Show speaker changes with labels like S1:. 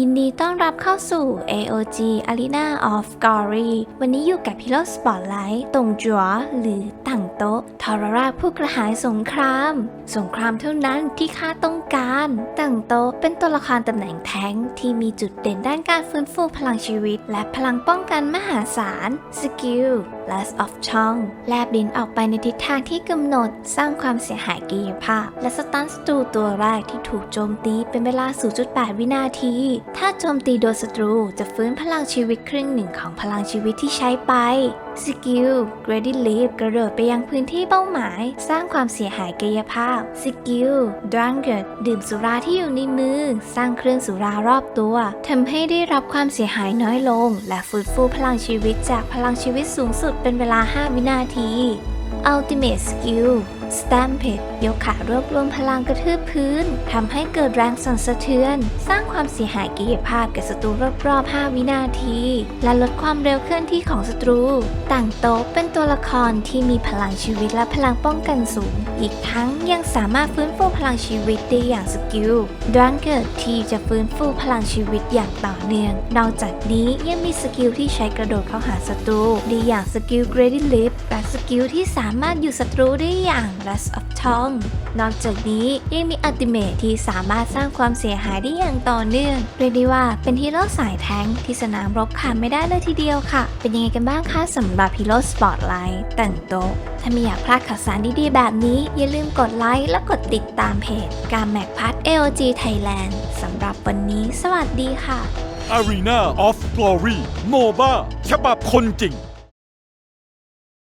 S1: ยินดีต้อนรับเข้าสู่ AOG Arena of Glory วันนี้อยู่กับพิโรสปอตไลท์ตงจัวหรือต่างโต๊ะทรราชผู้กระหายสงคราม สงครามเท่านั้นที่ข้าต้องการ ต่างโต๊ะเป็นตัวละครตำแหน่งแท้งที่มีจุดเด่นด้านการฟื้นฟูพลังชีวิต และพลังป้องกันมหาศาล สกิล Last of ช่องแลบลิ้นออกไปในทิศทางที่กำหนดสร้างความเสียหายกายภาพ และสตันศัตรูตัวแรกที่ถูกโจมตีเป็นเวลา 0.8 วินาทีถ้าโจมตีโดนศัตรูจะฟื้นพลังชีวิตครึ่งหนึ่งของพลังชีวิตที่ใช้ไป สกิล g r a d y Leap กระโดดไปยังพื้นที่เป้าหมาย สร้างความเสียหายกายภาพ สกิล Drunkard ดื่มสุราที่อยู่ในมือ สร้างเครื่องสุรารอบตัวทำให้ได้รับความเสียหายน้อยลง และฟื้นฟูพลังชีวิตจากพลังชีวิตสูงสุดเป็นเวลา 5 วินาที Ultimate Skill Stampede ยกขารวบรวมพลังกระทืบพื้นทำให้เกิดแรงสั่นสะเทือน สร้างความเสียหายกายภาพแก่ศัตรูรอบๆ 5 วินาที และลดความเร็วเคลื่อนที่ของศัตรู ต่างโต๊ะเป็นตัวละครที่มีพลังชีวิตและพลังป้องกันสูง อีกทั้งยังสามารถฟื้นฟูพลังชีวิตได้อย่างสกิลดรังเกิดที่จะฟื้นฟูพลังชีวิตอย่างต่อเนื่อง นอกจากนี้ยังมีสกิลที่ใช้กระโดดเข้าหาศัตรูได้อย่างสกิล Grady Leap และสกิลที่สามารถอยู่ศัตรูได้อย่าง Last of Tongue นอกจากนี้ยังมีอัติเมทที่สามารถสร้างความเสียหายได้อย่างต่อเนื่อง เรียกได้ว่าเป็นฮีโร่สายแท้งที่สนามรบขาดไม่ได้เลยทีเดียวค่ะ เป็นยังไงกันบ้างคะสำหรับฮีโร่สปอตไลท์แต่งโต๊ะถ้าไม่อยากพลาดข่าวสารดีๆแบบนี้ อย่าลืมกดไลค์และกดติดตามเพจการแม็กพัด AOG Thailand สำหรับวันนี้ สวัสดีค่ะ
S2: Arena of Glory MOBA ฉบับคนจริง